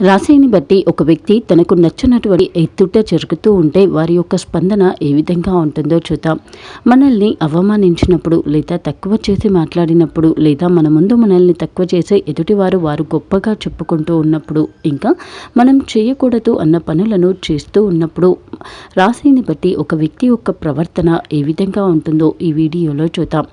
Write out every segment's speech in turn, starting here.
రాశిని బట్టి ఒక వ్యక్తి తనకు నచ్చినటువంటి ఎత్తుట జరుగుతూ ఉంటే వారి యొక్క స్పందన ఏ విధంగా ఉంటుందో చూద్దాం. మనల్ని అవమానించినప్పుడు లేదా తక్కువ చేసి మాట్లాడినప్పుడు లేదా మన ముందు మనల్ని తక్కువ చేసే ఎదుటివారు వారు గొప్పగా చెప్పుకుంటూ ఉన్నప్పుడు ఇంకా మనం చేయకూడదు అన్న పనులను చేస్తూ ఉన్నప్పుడు రాశిని బట్టి ఒక వ్యక్తి యొక్క ప్రవర్తన ఏ విధంగా ఉంటుందో ఈ వీడియోలో చూద్దాం.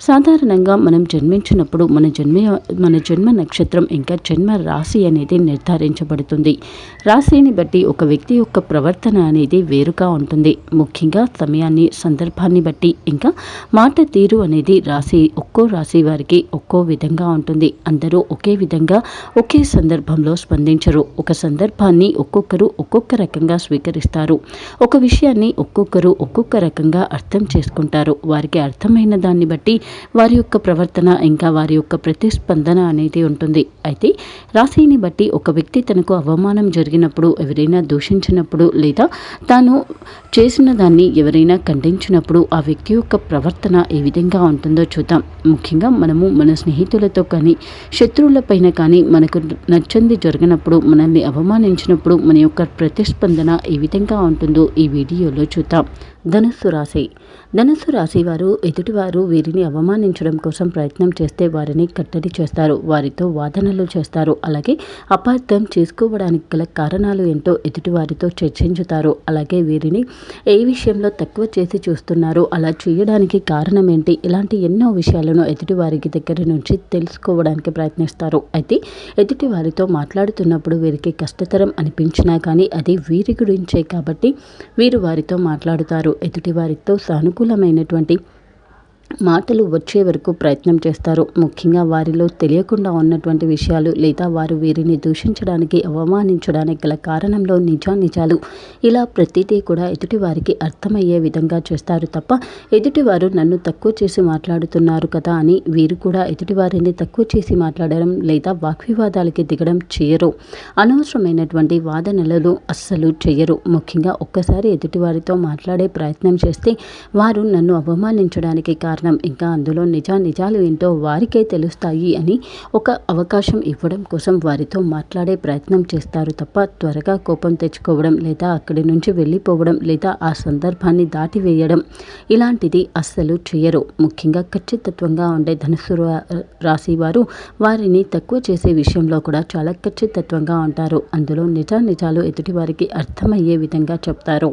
సాధారణంగా మనం జన్మించినప్పుడు మన జన్మ మన జన్మ నక్షత్రం ఇంకా జన్మ రాశి అనేది నిర్ధారించబడుతుంది. రాశిని బట్టి ఒక వ్యక్తి యొక్క ప్రవర్తన అనేది వేరుగా ఉంటుంది. ముఖ్యంగా సమయాన్ని సందర్భాన్ని బట్టి ఇంకా మాట తీరు అనేది రాశి ఒక్కో రాశి వారికి ఒక్కో విధంగా ఉంటుంది. అందరూ ఒకే విధంగా ఒకే సందర్భంలో స్పందించరు. ఒక సందర్భాన్ని ఒక్కొక్కరు ఒక్కొక్క రకంగా స్వీకరిస్తారు. ఒక విషయాన్ని ఒక్కొక్కరు ఒక్కొక్క రకంగా అర్థం చేసుకుంటారు. వారికి అర్థమైన దాన్ని బట్టి వారి యొక్క ప్రవర్తన ఇంకా వారి యొక్క ప్రతిస్పందన అనేది ఉంటుంది. అయితే రాశిని బట్టి ఒక వ్యక్తి తనకు అవమానం జరిగినప్పుడు ఎవరైనా దూషించినప్పుడు లేదా తాను చేసిన దాన్ని ఎవరైనా ఖండించినప్పుడు ఆ వ్యక్తి యొక్క ప్రవర్తన ఏ విధంగా ఉంటుందో చూద్దాం. ముఖ్యంగా మనము మన స్నేహితులతో కానీ శత్రువులపైన కానీ మనకు నచ్చంది జరిగినప్పుడు మనల్ని అవమానించినప్పుడు మన యొక్క ప్రతిస్పందన ఏ విధంగా ఉంటుంది? ఈ వీడియోలో చూద్దాం. ధనుస్సు రాశి. ధనుస్సు రాశి వారు ఎదుటివారు వీరిని అవమానించడం కోసం ప్రయత్నం చేస్తే వారిని కట్టడి చేస్తారు వారితో వాదనలు చేస్తారు. అలాగే అపార్థం చేసుకోవడానికి గల కారణాలు ఏంటో ఎదుటివారితో చర్చించుతారు. అలాగే వీరిని ఏ విషయంలో తక్కువ చేసి చూస్తున్నారు అలా చేయడానికి కారణం ఏంటి ఇలాంటి ఎన్నో విషయాలను ఎదుటివారికి దగ్గర నుంచి తెలుసుకోవడానికి ప్రయత్నిస్తారు. అయితే ఎదుటివారితో మాట్లాడుతున్నప్పుడు వీరికి కష్టతరం అనిపించినా కానీ అది వీరి గురించే కాబట్టి వీరు వారితో మాట్లాడుతారు. ఎదుటి వారితో సానుకూలమైనటువంటి మాటలు వచ్చే వరకు ప్రయత్నం చేస్తారు. ముఖ్యంగా వారిలో తెలియకుండా ఉన్నటువంటి విషయాలు లేదా వారు వీరిని దూషించడానికి అవమానించడానికి గల కారణంలో నిజానిజాలు ఇలా ప్రతిదీ కూడా ఎదుటి వారికి అర్థమయ్యే విధంగా చేస్తారు తప్ప ఎదుటివారు నన్ను తక్కువ చేసి మాట్లాడుతున్నారు కదా అని వీరు కూడా ఎదుటివారిని తక్కువ చేసి మాట్లాడడం లేదా వాగ్వివాదాలకి దిగడం చేయరు. అనవసరమైనటువంటి వాదనలను అస్సలు చేయరు. ముఖ్యంగా ఒక్కసారి ఎదుటివారితో మాట్లాడే ప్రయత్నం చేస్తే వారు నన్ను అవమానించడానికి కారణం కారణం. ఇంకా అందులో నిజా నిజాలు ఏంటో వారికే తెలుస్తాయి అని ఒక అవకాశం ఇవ్వడం కోసం వారితో మాట్లాడే ప్రయత్నం చేస్తారు తప్ప త్వరగా కోపం తెచ్చుకోవడం లేదా అక్కడి నుంచి వెళ్ళిపోవడం లేదా ఆ సందర్భాన్ని దాటివేయడం ఇలాంటిది అస్సలు చేయరు. ముఖ్యంగా ఖచ్చితత్వంగా ఉండే ధనుసు రాశి వారు వారిని తక్కువ చేసే విషయంలో కూడా చాలా ఖచ్చితత్వంగా ఉంటారు. అందులో నిజా నిజాలు ఎదుటి వారికి అర్థమయ్యే విధంగా చెప్తారు.